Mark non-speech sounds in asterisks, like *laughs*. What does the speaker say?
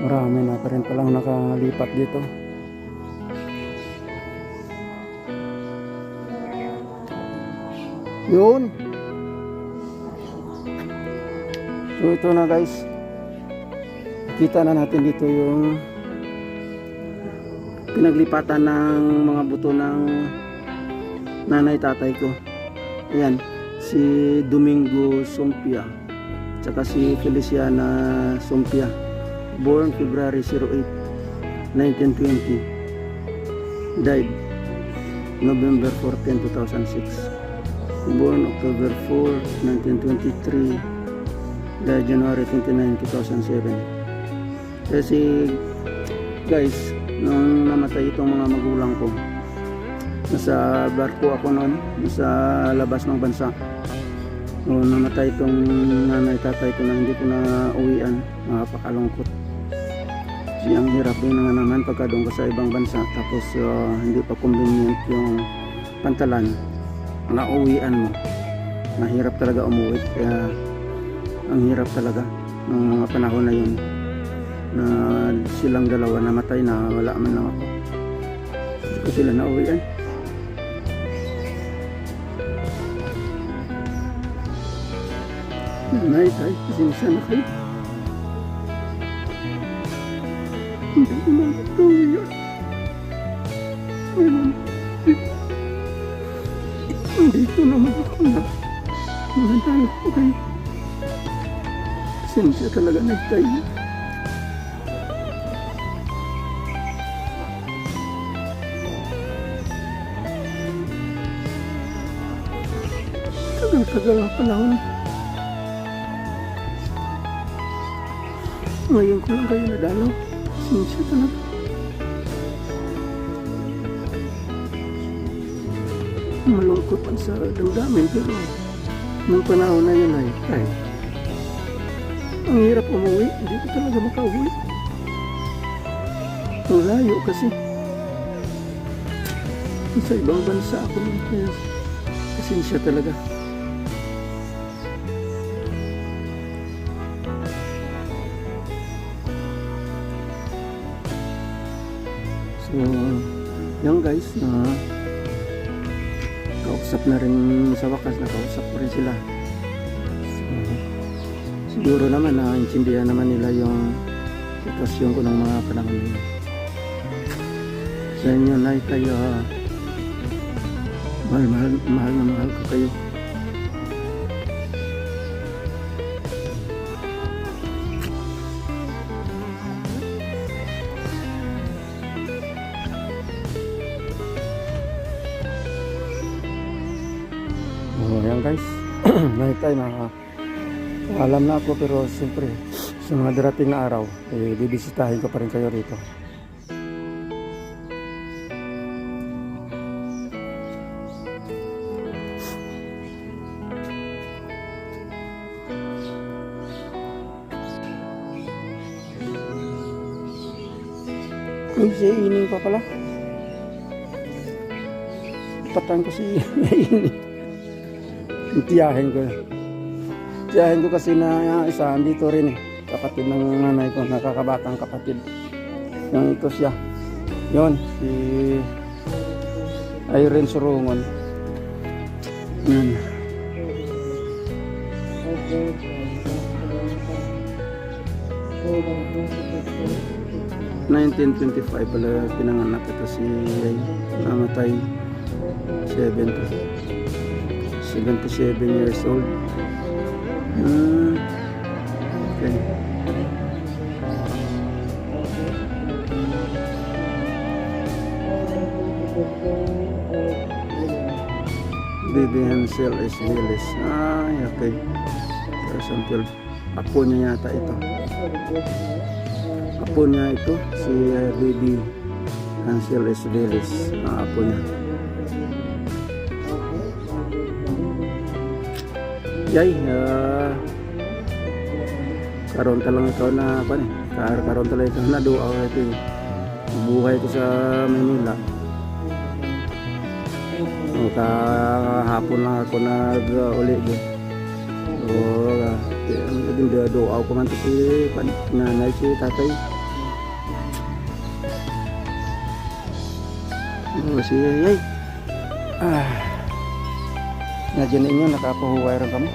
Marami na pa rin palang nakalipat dito. Yun. So ito na guys. Kita na natin dito yung pinaglipatan ng mga buto ng nanay tatay ko. Ayan, si Domingo Sompia. Tsaka si Feliciana Sompia. Born February 08, 1920. Died November 14, 2006. Born October 4, 1923. Died January 29, 2007. Kasi guys, nung namatay itong mga magulang ko, nasa barko ako noon, nasa labas ng bansa. Nung namatay itong nanay tatay ko na hindi ko na uwian, nakapakalungkot. Kasi ang hirap din nga naman pagka doon ka sa ibang bansa tapos uh, hindi pa convenient yung pantalan na uwian mo. Mahirap talaga umuwi kaya ang hirap talaga ng mga panahon na yun na silang dalawa namatay na wala man lang ako. Hindi ko sila na uwian. Nay, tay, pasensya na kayo. Hindi ko na ito uwian. Ayun. Dito naman ako na. Magandang ko kayo. Pasensya talaga na tayo. Tagal-tagal ang panahon. Ngayon ko lang kayo nadalaw. Pasensya talaga. Malungkot man sa damdamin pero nung panahon na yun ay ay ang hirap umuwi. Hindi ko talaga makauwi. Ang layo kasi. Sa ibang bansa ako nun. Kaya pasensya talaga. So, yan guys, na kausap na rin sa wakas, nakausap ko rin sila. Siguro naman na intindihan naman nila yung sitwasyon ko ng mga panahon na yun. Sa inyo, Nay, kayo, ah, mahal, mahal, mahal na mahal ko kayo. Oh, yan guys. Night time na alam na ako pero siyempre sa mga darating na araw eh, bibisitahin ko pa rin kayo rito. Uy, si Ining pa pala. Patan ko si *laughs* Ining. Tiyahin ko. Tiyahin ko kasi na isa dito rin eh. Kapatid ng nanay ko, nakakabatang kapatid. Yung ito siya. Yon si Irene Surungon. Yan. Okay. 1925 pala pinanganak ito si namatay 70 77 years old Hmm, Baby Hansel is Willis. Ah, ya, okay. Terus until apunya yata ito. Apunya itu si Baby Hansel is Willis. Ah, apunya. Yay uh, karon ta lang ikaw na pan kar karon ta lang ikaw na duwa ito buhay ko sa Manila. O kahapon lang ako nag uh, uli din o uh, din doa ko man to si pan nanay si tatay. O si ay ah Nadyan ninyo, nakapahuway rin kamo.